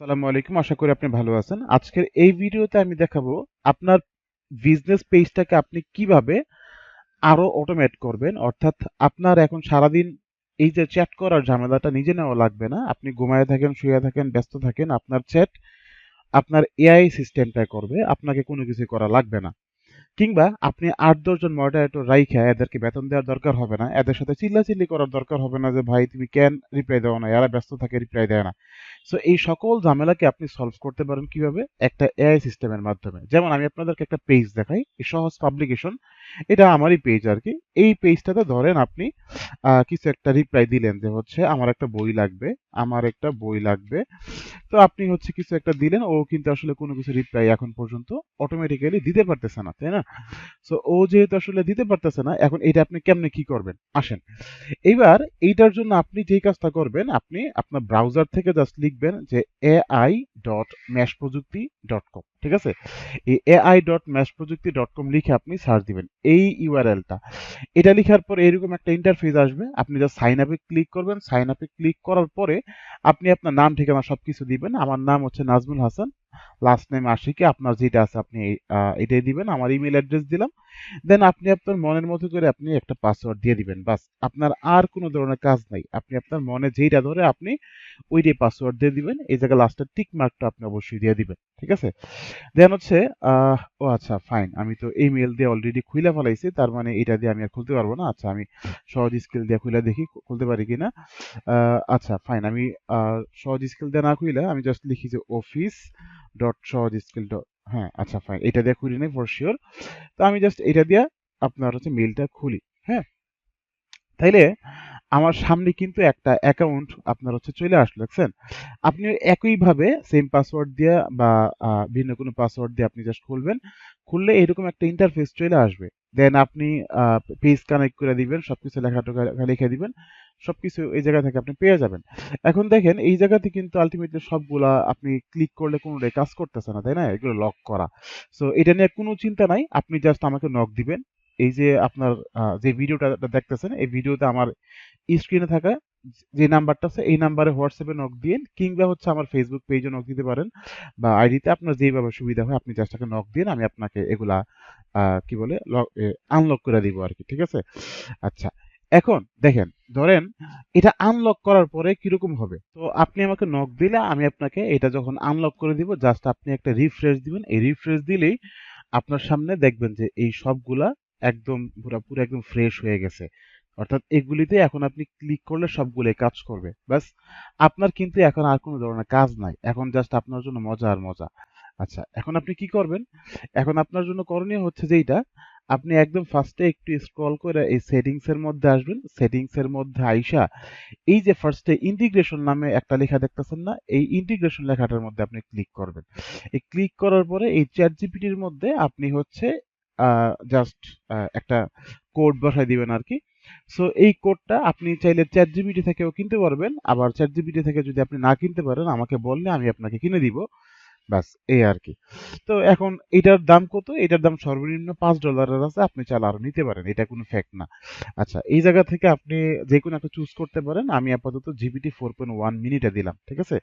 আসসালামু আলাইকুম, আশা করি আপনি ভালো আছেন। আজকের এই ভিডিওতে আমি দেখাবো আপনার বিজনেস পেজটাকে আপনি কীভাবে আরও অটোমেট করবেন। অর্থাৎ আপনার এখন সারাদিন এই যে চ্যাট করার ঝামেলাটা নিজে নেওয়া লাগবে না। আপনি ঘুমায় থাকেন, শুয়ে থাকেন, ব্যস্ত থাকেন, আপনার চ্যাট আপনার এআই সিস্টেমটা করবে। আপনাকে কোনো কিছু করা লাগবে না। কিংবা আপনি আট দশজন মডারেটর রাইখা এদেরকে বেতন দেওয়ার দরকার হবে না। এদের সাথে চিল্লাচিল্লি করার দরকার হবে না যে, ভাই, তুমি কেন রিপ্লাই দাও না এরা ব্যস্ত থাকে রিপ্লাই দেয় না। সো এই সকল ঝামেলাকে আপনি সলভ করতে পারেন কীভাবে? একটা এআই সিস্টেমের মাধ্যমে। যেমন আমি আপনাদেরকে একটা পেজ দেখাই সহজ পাবলিকেশন এটা আমারই পেজ আর কি এই পেজটাতে ধরেন আপনি কিছু একটা রিপ্লাই দিলেন যে হচ্ছে, আমার একটা বই লাগবে, আমার একটা বই লাগবে। তো আপনি হচ্ছে কিছু একটা দিলেন, ও কিন্তু আসলে কোনো কিছু রিপ্লাই এখন পর্যন্ত অটোমেটিক্যালি দিতে পারতেছে না, তাই না? সো ও যেহেতু আসলে দিতে পারতেছে না, এখন এটা আপনি কেমনে কি করবেন? আসেন। এইবার এইটার জন্য আপনি যেই কাজটা করবেন, আপনি আপনার ব্রাউজার থেকে জাস্ট লিখবেন যে এআই ডট ম্যাশ প্রযুক্তি ডট কম ঠিক আছে? এই এআই ডট ম্যাশ প্রযুক্তি ডট কম লিখে আপনি সার্চ দিবেন। এই ইউআরএলটা এটা লিখার পর এরকম একটা ইন্টারফেস আসবে। আপনি যা সাইন আপে ক্লিক করবেন। সাইন আপে ক্লিক করার পরে আপনি আপনার নাম, ঠিকানা সবকিছু দিবেন। আমার নাম হচ্ছে নাজমুল হাসান। লাস্ট নেম আশিকে, আপনার যেটা আছে আপনি এটাই দিবেন, আমার ইমেল অ্যাড্রেস দিলাম। দেন আপনি আপনার মনের মতো করে আপনি একটা পাসওয়ার্ড দিয়ে দিবেন, বাস। আপনার আর কোনো ধরনের কাজ নাই, আপনি আপনার মনে যেইটা ধরে আপনি ওইটাই পাসওয়ার্ড দিয়ে দিবেন, এই জায়গায় লাস্টের টিক মার্কটা আপনি অবশ্যই দিয়ে দিবেন, ঠিক আছে? দেন হচ্ছে ও আচ্ছা ফাইন আমি তো এই মেল দিয়ে অলরেডি খুলে ফেলাইছি, তার মানে এটা দিয়ে আমি আর খুলতে পারব না আচ্ছা আমি সহজ স্কিল দিয়ে খুলে দেখি খুলতে পারি কিনা আচ্ছা ফাইন আমি সহজ স্কিল দিয়ে না খুলে আমি জাস্ট লিখি যে office dot Sohoj skill dot হ্যাঁ আচ্ছা ফাইন এটা দিয়ে খুলি নাই ফর শিওর তো আমি জাস্ট এটা দিয়ে আপনার হচ্ছে মেলটা খুলি হ্যাঁ। তাইলে আমার সামনে কিন্তু একটা অ্যাকাউন্ট আপনার হচ্ছে চলে আসলো, দেখছেন? আপনি একইভাবে সেম পাসওয়ার্ড দিয়ে বা ভিন্ন কোনো পাসওয়ার্ড দিয়ে আপনি জাস্ট খুলবেন। খুললে এরকম একটা ইন্টারফেস চলে আসবে। দেন আপনি পেজ কানেক্ট করে দিবেন, সবকিছু লেখাটুকা লিখে দিবেন। সবকিছু এই জায়গা থেকে আপনি পেয়ে যাবেন। এখন দেখেন, এই জায়গাতে কিন্তু আলটিমেটলি সবগুলা আপনি ক্লিক করলে কোনোটাই কাজ করতেছে না, তাই না? এগুলো লক করা। সো এটা নিয়ে কোনো চিন্তা নাই। আপনি জাস্ট আমাকে নক দিবেন। এই যে আপনার যে ভিডিওটা দেখতেছেন, এই ভিডিওতে আমার স্ক্রিনে থাকা যে নাম্বারটা আছে, এই নাম্বারে হোয়াটসঅ্যাপে নক দিন কিংবা হচ্ছে আমার ফেসবুক পেজে নক দিতে পারেন, বা আইডিতে আপনার যেভাবে সুবিধা হয়, আপনি জাস্ট তাকে নক দিন আমি আপনাকে এগুলা কি বলে আনলক করে দিব আর কি ঠিক আছে? আচ্ছা। এখন দেখেন ধরেন এটা আনলক করার পরে কীরকম হবে? তো আপনি আমাকে নক দিলে আমি আপনাকে এটা যখন আনলক করে দিব জাস্ট আপনি একটা রিফ্রেশ দিবেন। এই রিফ্রেশ দিলেই আপনার সামনে দেখবেন যে এই সবগুলা একদম পুরো একদম ফ্রেশ হয়ে গেছে। অর্থাৎ এগুলিতে এখন আপনি ক্লিক করলে সবগুলোই কাজ করবে। ব্যাস আপনার কিন্তু এখন আর কোনো ধরনের কাজ নাই। এখন জাস্ট আপনার জন্য মজা আর মজা। আচ্ছা এখন আপনি কি করবেন? এখন আপনার জন্য করণীয় হচ্ছে যেইটা আপনি একদম ফার্স্টে একটু স্ক্রল করে এই সেটিংস এর মধ্যে আসবেন। সেটিংস এর মধ্যে আইসা এই যে ফার্স্টে ইন্টিগ্রেশন নামে একটা লেখা দেখতেছেন না? এই ইন্টিগ্রেশন লেখাটার মধ্যে আপনি ক্লিক করবেন। এই ক্লিক করার পরে এই চ্যাট জিপিটির মধ্যে আপনি হচ্ছে জাস্ট একটা কোড বসাই দিবেন আর কি। সো এই কোডটা আপনি চাইলে চ্যাট জিপিটি থেকেও কিনতে পারবেন। আবার চ্যাট জিপিটি থেকে যদি আপনি না কিনতে পারেন, আমাকে বললে আমি আপনাকে কিনে দিব। ব্যাস, এই আর কি তো এখন এটার দাম কত? এটার দাম সর্বনিম্ন পাঁচ ডলারের আছে, আপনি চাল আরও নিতে পারেন, এটা কোনো ফ্যাক্ট না। আচ্ছা এই জায়গা থেকে আপনি যে কোনো একটা চুজ করতে পারেন, আমি আপাতত জিবিটি ফোর পয়েন্ট ওয়ান মিনিটে দিলাম, ঠিক আছে?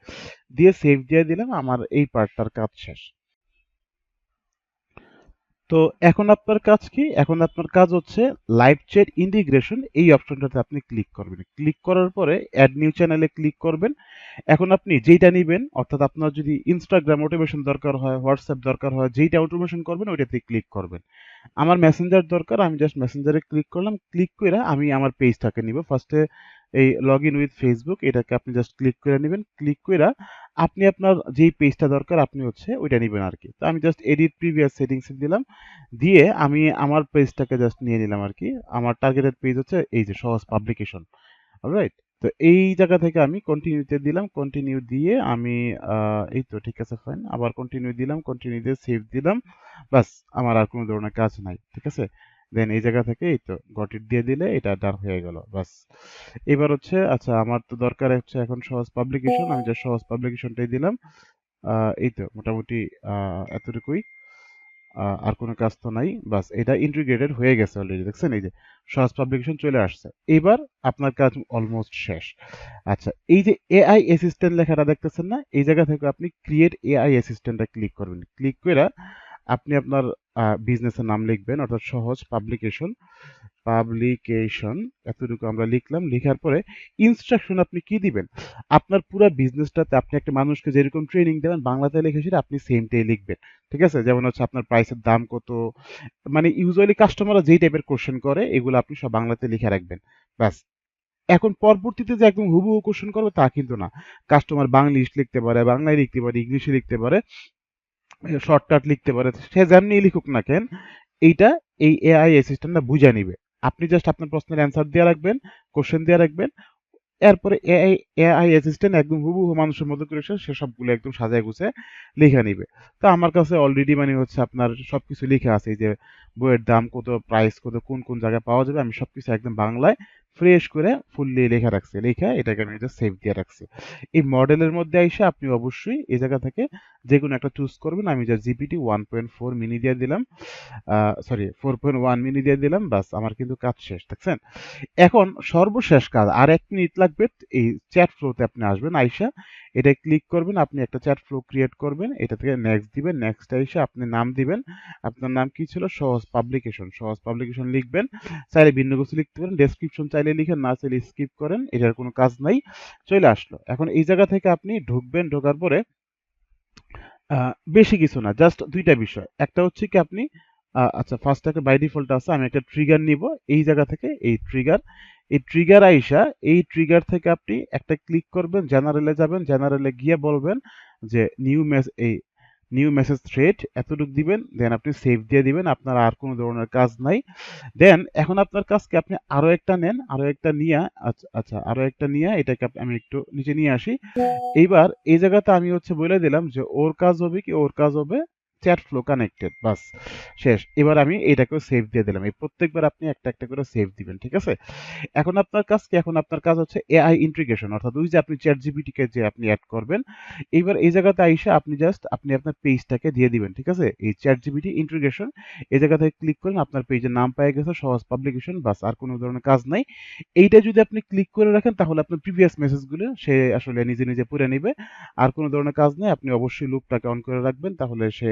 দিয়ে সেভ দিয়ে দিলাম, আমার এই পার্টটার কাজ শেষ। তো এখন আপনার কাজ কি? এখন আপনার কাজ হচ্ছে লাইভ চ্যাট ইন্টিগ্রেশন এই অপশনটাতে আপনি ক্লিক করবেন। ক্লিক করার পরে অ্যাড নিউ চ্যানেলে ক্লিক করবেন। এখন আপনি যেইটা নেবেন, অর্থাৎ আপনার যদি ইনস্টাগ্রাম অটোমেশন দরকার হয় হোয়াটসঅ্যাপ দরকার হয়, যেইটা অটোমেশন করবেন ওইটাতে ক্লিক করবেন। আমার মেসেঞ্জার দরকার, আমি জাস্ট মেসেঞ্জারে ক্লিক করলাম ক্লিক করে আমি আমার পেজটাকে নিব। ফার্স্টে এই লগ ইন উইথ ফেসবুক এটাকে আপনি জাস্ট ক্লিক করে নেবেন। ক্লিক করে আপনি আপনার যেই পেজটা দরকার, আপনি হচ্ছে ওইটা নেবেন আর কি তো আমি জাস্ট এডিট প্রিভিয়াস সেটিংস দিলাম। দিয়ে আমি আমার পেজটাকে জাস্ট নিয়ে নিলাম আর কি আমার টার্গেটেড পেজ হচ্ছে এই যে সহজ পাবলিকেশন রাইট তো এই জায়গা থেকে আমি কন্টিনিউতে দিলাম। কন্টিনিউ দিয়ে আমি এই তো ঠিক আছে ফাইন আবার কন্টিনিউ দিলাম। কন্টিনিউ দিয়ে সেভ দিলাম। বাস আমার আর কোনো ধরনের কাজ নাই। ঠিক আছে? দেন এই জায়গা থেকে এই তো গট ইট দিয়ে দিলে এটা ডান হয়ে গেল বাস এবার হচ্ছে আচ্ছা আমার তো দরকার হচ্ছে এখন সহজ পাবলিকেশন আমি যে সহজ পাবলিকেশনটাই দিলাম। এই তো মোটামুটি এতটুকুই। আর কোনো কাজ তো নাই বাস এটা ইন্টিগ্রেটেড হয়ে গেছে অলরেডি দেখছেন? এই যে সহজ পাবলিকেশন চলে আসছে। এবার আপনার কাজ অলমোস্ট শেষ। আচ্ছা এই যে এআই অ্যাসিস্ট্যান্ট লেখাটা দেখতেছেন না? এই জায়গা থেকে আপনি ক্রিয়েট এআই অ্যাসিস্ট্যান্টটা ক্লিক করবেন। ক্লিক করে আপনি আপনার বিজনেসের নাম লিখবেন, অর্থাৎ সহজ পাবলিকেশন পাবলিকেশন এতটুকু আমরা লিখলাম। লেখার পরে ইনস্ট্রাকশন আপনি কি দিবেন? আপনার পুরো বিজনেসটাতে আপনি একটা মানুষকে যেরকম ট্রেনিং দেবেন, বাংলাতে লিখে সেটা আপনি সেমটাই লিখবেন। ঠিক আছে? যেমন হচ্ছে আপনার প্রাইসের দাম কত? মানে ইউজুয়ালি কাস্টমাররা যেই টাইপের কোশ্চেন করে, এগুলো আপনি সব বাংলাতে লিখে রাখবেন। ব্যাস। এখন পরবর্তীতে যে একদম হুবহু কোশ্চেন করবে তা কিন্তু না। কাস্টমার বাংলিশ লিখতে পারে, বাংলায় লিখতে পারে ইংলিশে লিখতে পারে। শর্টকাট লিখতে পারে, সে যেমনি লিখুক না কেন, এইটা এই এআই অ্যাসিস্ট্যান্টটা বুঝে নিবে। আপনি জাস্ট আপনার প্রশ্নের অ্যান্সার দিয়ে রাখবেন কোশ্চেন দিয়ে রাখবেন, এরপরে এআই এআই অ্যাসিস্ট্যান্ট একদম হুবহু মানুষের মতো করে সে সবগুলো একদম সাজায় গুছে লিখে নিবে। তো আমার কাছে অলরেডি মানে হচ্ছে আপনার সবকিছু লিখে আছে যে বইয়ের দাম কত প্রাইস কত, কোন কোন জায়গায় পাওয়া যাবে, আমি সবকিছু একদম বাংলায় ফ্রেশ করে ফুললি লেখা রাখছে। লেখা, এটাকে আমি এটা সেভ দিয়ে রাখছি। এই মডেলের মধ্যে এসে আপনি অবশ্যই এই জায়গা থেকে যে কোনো একটা চুজ করবেন। আমি যা GPT one point four mini দিয়ে দিলাম। Sorry four point one mini দিয়ে দিলাম। বাস আমার কিন্তু কাজ শেষ, দেখছেন? এখন সর্বশেষ কাজ, আর এক মিনিট লাগবে, এই চ্যাট ফ্লোতে আপনি আসবেন, আইসা এটা ক্লিক করবেন, আপনি একটা চ্যাট ফ্লো ক্রিয়েট করবেন, এটা থেকে নেক্সট দিবেন নেক্সট এসে আপনি নাম দিবেন। আপনার নাম কি ছিল? সহজ পাবলিকেশন সহজ পাবলিকেশন লিখবেন। চাইলে ভিন্ন কিছু লিখতে পারেন ডেসক্রিপশন চাইলে লিখেন, না চাইলে স্কিপ করেন, এটার কোনো কাজ নাই। চলে আসলো। এখন এই জায়গা থেকে আপনি ঢুকবেন, ঢোকার পরে বেশি কিছু না জাস্ট দুইটা বিষয়। একটা হচ্ছে কি আপনি আচ্ছা ফার্স্টটাকে বাই ডিফল্ট আছে, আমি একটা ট্রিগার নিব। এই জায়গা থেকে এই ট্রিগার এই ট্রিগার আইসা, এই ট্রিগার থেকে আপনি একটা ক্লিক করবেন জেনারেলে যাবেন জেনারেলে গিয়ে বলবেন যে নিউ মেস এই নিউ মেসেজ থ্রেড এতটুকু দিবেন দেন আপনি সেভ দিয়ে দিবেন, আপনার আর কোনো ধরনের কাজ নাই। দেন এখন আপনার কাজকে আপনি আরও একটা নেন, আরও একটা নিয়ে আচ্ছা আচ্ছা আরও একটা নিয়ে, এটাকে আমি একটু নিচে নিয়ে আসি। এইবার এই জায়গাতে আমি হচ্ছে বলে দিলাম যে ওর কাজ হবে কি, ওর কাজ হবে চ্যাট ফ্লো কানেক্টেড বাস, শেষ। এবার আমি এটাকেও সেভ দিয়ে দিলাম। এই প্রত্যেকবার আপনি একটা একটা করে সেভ দিবেন, ঠিক আছে? এখন আপনার কাজ কি? এখন আপনার কাজ হচ্ছে এআই ইন্টিগ্রেশন অর্থাৎ ওই যে আপনি চ্যাট জিপিটিকে যে আপনি অ্যাড করবেন, এইবার এই জায়গাতে আইসা আপনি জাস্ট আপনি আপনার পেজটাকে দিয়ে দিবেন, ঠিক আছে? এই চ্যাট জিপিটি ইন্টিগ্রেশন এই জায়গা থেকে ক্লিক করেন আপনার পেজের নাম পেয়ে গেছে, সহজ পাবলিকেশন বাস, আর কোনো ধরনের কাজ নাই। এইটা যদি আপনি ক্লিক করে রাখেন, তাহলে আপনার প্রিভিয়াস মেসেজগুলো সে আসলে নিজে নিজে পড়ে নেবে। আর কোনো ধরনের কাজ নেই, আপনি অবশ্যই লুপটাকে অন করে রাখবেন, তাহলে সে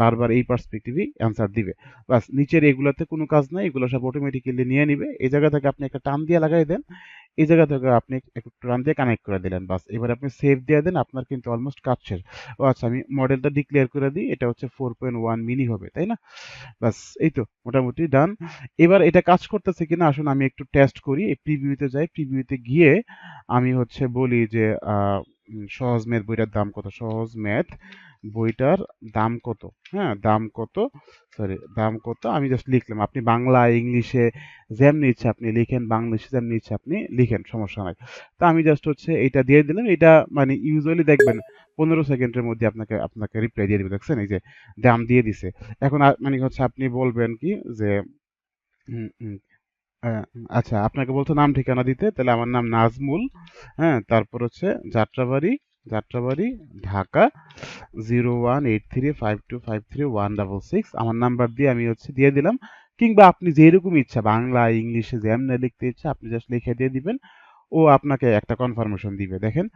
বারবার এই পার্সপেক্টিভই অ্যান্সার দিবে। বাস নিচের এগুলোতে কোনো কাজ নাই, এগুলো সব অটোমেটিক্যালি নিয়ে নিবে। এই জায়গা থেকে আপনি একটা টান দিয়ে লাগাই দেন, এই জায়গা থেকে আপনি একটু টান দিয়ে কানেক্ট করে দিলেন বাস এবার আপনি সেভ দিয়ে দেন, আপনার কিন্তু অলমোস্ট কাজ শেষ। ও আচ্ছা আমি মডেলটা ডিক্লেয়ার করে দিই, এটা হচ্ছে ফোর পয়েন্ট ওয়ান মিনি হবে, তাই না? বাস এই তো, মোটামুটি ডান এবার এটা কাজ করতেছে কিনা, আসুন আমি একটু টেস্ট করি, এই প্রিভিউতে যাই প্রিভিউতে গিয়ে আমি হচ্ছে বলি যে সহজ ম্যাথ বইটার দাম কত? সহজ ম্যাথ বইটার দাম কত? হ্যাঁ দাম কত? সরি দাম কত? আমি জাস্ট লিখলাম। আপনি বাংলা, ইংলিশে যেমনি ইচ্ছা আপনি লিখেন, বাংলাদেশে যেমনি ইচ্ছা আপনি লিখেন, সমস্যা নাই। তো আমি জাস্ট হচ্ছে এটা দিয়ে দিলাম। এটা মানে ইউজুয়ালি দেখবেন পনেরো সেকেন্ডের মধ্যে আপনাকে আপনাকে রিপ্লাই দিয়ে দিবে। দেখছেন? এই যে দাম দিয়ে দিছে। এখন মানে হচ্ছে আপনি বলবেন কি যে হুম, আচ্ছা আপনাকে বলতো নাম ঠিকানা দিতে তাহলে আমার নাম নাজমুল। হ্যাঁ তারপর হচ্ছে Jatrabari Jatrabari Dhaka zero one eight three five two five three one double six আমার নাম্বার দিয়ে আমি হচ্ছে দিয়ে দিলাম। কিংবা আপনি যেরকম ইচ্ছা বাংলা ইংলিশে যেমন লিখতে ইচ্ছা আপনি জাস্ট লিখে দিয়ে দিবেন। ও আপনাকে একটা কনফার্মেশন দিবে দেখেন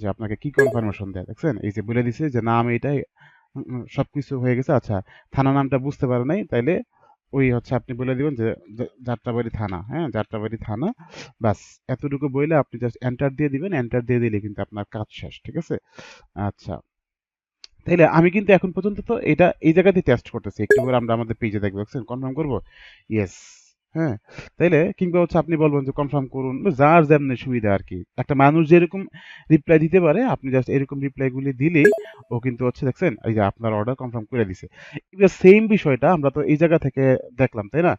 যে আপনাকে কি কনফার্মেশন দেয় দেখছেন? এই যে বলে দিছে যে নাম এটাই সবকিছু হয়ে গেছে। আচ্ছা থানা নামটা বুঝতে পারে নাই তাইলে ওই হচ্ছে আপনি বলে দিবেন যে যাত্রাবাড়ি থানা হ্যাঁ? যাত্রাবাড়ি থানা, ব্যাস। এতটুকু বইলে আপনি জাস্ট এন্টার দিয়ে দিবেন এন্টার দিয়ে দিলে কিন্তু আপনার কাজ শেষ, ঠিক আছে? আচ্ছা। তাইলে আমি কিন্তু এখন পর্যন্ত তো এটা, এই জায়গাতে টেস্ট করতেছি। একটু করে আমরা আমাদের পেজে দেখব কনফার্ম করব? ইয়েস হ্যাঁ তাইলে কিংবা হচ্ছে আপনি বলবেন যে কনফার্ম করুন যার যেমনি সুবিধা আর কি একটা মানুষ যেরকম রিপ্লাই দিতে পারে, আপনি জাস্ট এরকম রিপ্লাইগুলি দিলেই ও কিন্তু হচ্ছে দেখছেন, এই যে আপনার অর্ডার কনফার্ম করে দিছে। এবার সেম বিষয়টা আমরা তো এই জায়গা থেকে দেখলাম, তাই না?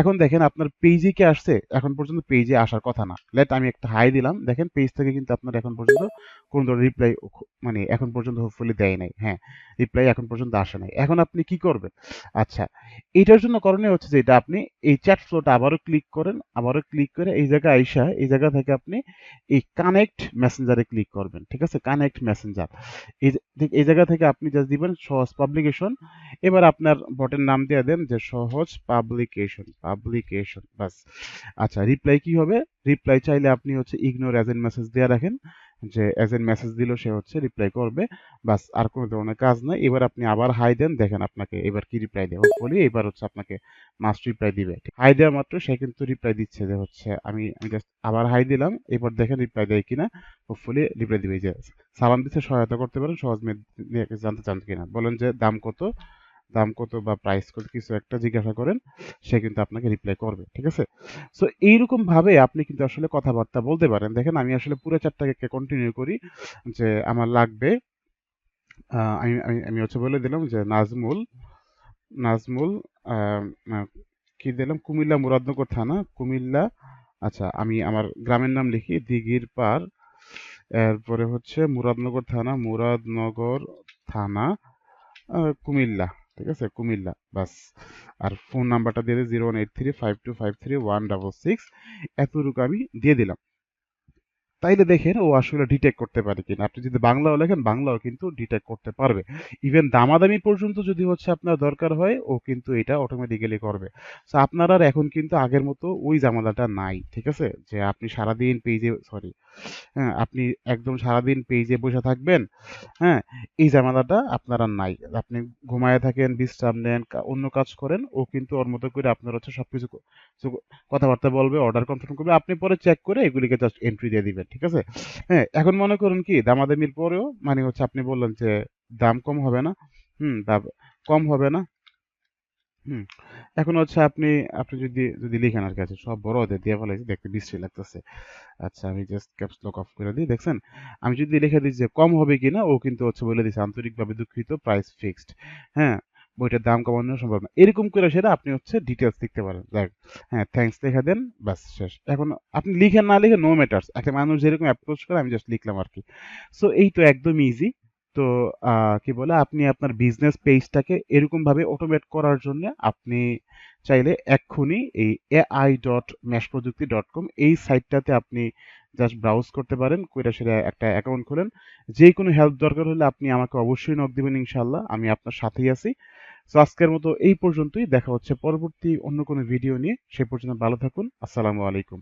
এখন দেখেন আপনার পেজে কি আসছে, এখন পর্যন্ত পেজে আসার কথা না। লেট আমি একটা হাই দিলাম, দেখেন পেজ থেকে কিন্তু আপনার এখন পর্যন্ত কোন ধরনের রিপ্লাই মানে এখন পর্যন্ত হোপফুলি দেয় নাই। হ্যাঁ রিপ্লাই এখন পর্যন্ত আসে নাই। এখন আপনি কি করবেন? আচ্ছা এটার জন্য করণীয় হচ্ছে যে এটা আপনি এই চ্যাট ফ্লো ওটা আবারও ক্লিক করেন, আবারও ক্লিক করে এই জায়গায় আইসা, এই জায়গা থেকে আপনি এই কানেক্ট মেসেঞ্জারে ক্লিক করবেন, ঠিক আছে? কানেক্ট মেসেঞ্জার এই এই জায়গা থেকে আপনি জাস্ট দিবেন সহজ পাবলিকেশন এবার আপনার বটের নাম দিয়ে দেন যে সহজ পাবলিকেশন পাবলিকেশন বাস আচ্ছা রিপ্লাই কি হবে? রিপ্লাই চাইলে আপনি হচ্ছে ইগনোর এজেন্ট মেসেজ দিয়ে রাখেন। যে এজেন্ট মেসেজ দিল, সে হচ্ছে রিপ্লাই করবে। বাস, আর কোনো ধরনের কাজ নাই। এবার আপনি আবার হাই দেন, দেখেন আপনাকে এবার কি রিপ্লাই দেয়। বলি এবার হচ্ছে আপনাকে মাস্ট রিপ্লাই দিবে। হাই দেওয়া মাত্র, সে কিন্তু রিপ্লাই দিচ্ছে যে হচ্ছে, আমি আমি জাস্ট আবার হাই দিলাম এবার দেখেন রিপ্লাই দেয় কিনা। হোপফুলি রিপ্লাই দিবে। যে সালাম দিচ্ছে, সহায়তা করতে পারেন, সহজ মেয়ে জানতে চান কিনা। বলেন যে দাম কত দাম কত বা প্রাইস কত কিছু একটা জিজ্ঞাসা করেন, সে কিন্তু আপনাকে রিপ্লাই করবে, ঠিক আছে? সো এইরকম ভাবে আপনি কিন্তু আসলে কথাবার্তা বলতে পারেন। দেখেন, আমি আসলে পুরো চারটাকে কন্টিনিউ করি যে আমার লাগবে আমি আমি হচ্ছে বলে দিলাম যে নাজমুল নাজমুল কি দিলাম? কুমিল্লা মুরাদনগর থানা, কুমিল্লা আচ্ছা আমি আমার গ্রামের নাম লিখি দিঘির পার, এরপরে হচ্ছে মুরাদনগর থানা মুরাদনগর থানা কুমিল্লা। ঠিক আছে কুমিল্লা। বাস। আর ফোন নাম্বারটা দিয়ে দিই zero one eight three five two five three one double six এতটুকু আমি দিয়ে দিলাম। তাইলে দেখেন ও আসলে ডিটেক্ট করতে পারে কিনা। আপনি যদি বাংলাও লেখেন, বাংলাও কিন্তু ডিটেক্ট করতে পারবে। ইভেন দামাদামি পর্যন্ত যদি হচ্ছে আপনার দরকার হয়, ও কিন্তু এটা অটোমেটিক্যালি করবে। তো আপনার আর এখন কিন্তু আগের মতো ওই জামালাটা নাই, ঠিক আছে? যে আপনি সারাদিন পেজে সরি হ্যাঁ আপনি একদম সারাদিন পেজে বসে থাকবেন হ্যাঁ এই জামালাটা আপনার আর নাই। আপনি ঘুমায় থাকেন, বিশ্রাম নেন অন্য কাজ করেন, ও কিন্তু ওর মতো করে আপনার হচ্ছে সবকিছু ক- সু- কথাবার্তা বলবে অর্ডার কনফার্ম করবে। আপনি পরে চেক করে এগুলিকে জাস্ট এন্ট্রি দিয়ে দিবেন। ঠিক আছে? হ্যাঁ এখন মনে করুন কি দামাদামির পরেও মানে হচ্ছে আপনি বললেন যে দাম কম হবে না, হুম, দাম কম হবে না, হুম। এখন হচ্ছে আপনি আপনি যদি যদি লিখেন আর কাছে সব বড় ওদের দিয়ে ফেলাইছি দেখতে বিশ্রী লাগতেছে। আচ্ছা আমি জাস্ট ক্যাপস লক অফ করে দিই, দেখছেন? আমি যদি লিখে দিই যে কম হবে কিনা, ও কিন্তু হচ্ছে বলে দিচ্ছে আন্তরিকভাবে দুঃখিত প্রাইস ফিক্সড হ্যাঁ বইটার দাম কমানো সম্ভব না। এরকম করে সেটা আপনি হচ্ছে ডিটেলস লিখতে পারেন। দেখ হ্যাঁ থ্যাঙ্কস লেখা দেন বাস শেষ। এখন আপনি লিখেন, না লিখে নো ম্যাটার্স একটা মানুষ যেরকম অ্যাপ্রোচ করে, আমি জাস্ট লিখলাম আর কি। সো এই তো একদম ইজি তো কি বলে, আপনি আপনার বিজনেস পেজটাকে এরকম ভাবে অটোমেট করার জন্য আপনি চাইলে এক্ষুনি এই AI dot mash Projukti dot com এই সাইটটাতে আপনি জাস্ট ব্রাউজ করতে পারেন, কইরা সেটা একটা অ্যাকাউন্ট খোলেন। যে কোনো হেল্প দরকার হলে আপনি আমাকে অবশ্যই নক দিবেন ইনশাল্লাহ আমি আপনার সাথেই আছি। তো আজকের মতো এই পর্যন্তই। দেখা হচ্ছে পরবর্তী অন্য কোনো ভিডিও নিয়ে। সে পর্যন্ত ভালো থাকুন। আসসালামু আলাইকুম।